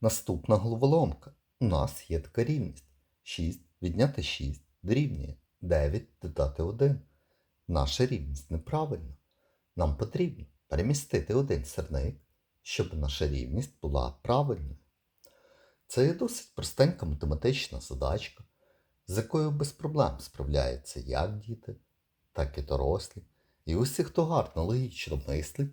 Наступна головоломка. У нас є така рівність. 6 відняти 6 дорівнює 9 додати 1. Наша рівність неправильна. Нам потрібно перемістити один сірник, щоб наша рівність була правильною. Це є досить простенька математична задачка, з якою без проблем справляються як діти, так і дорослі. І усі, хто гарно логічно мислить,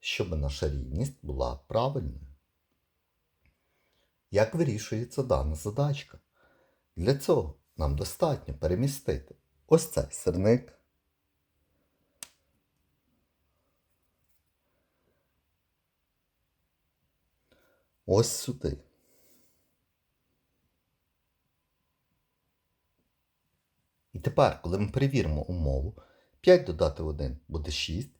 щоб наша рівність була правильною. Як вирішується дана задачка? Для цього нам достатньо перемістити ось цей сирник. Ось сюди. І тепер, коли ми перевіримо умову, 5 додати 1 буде 6,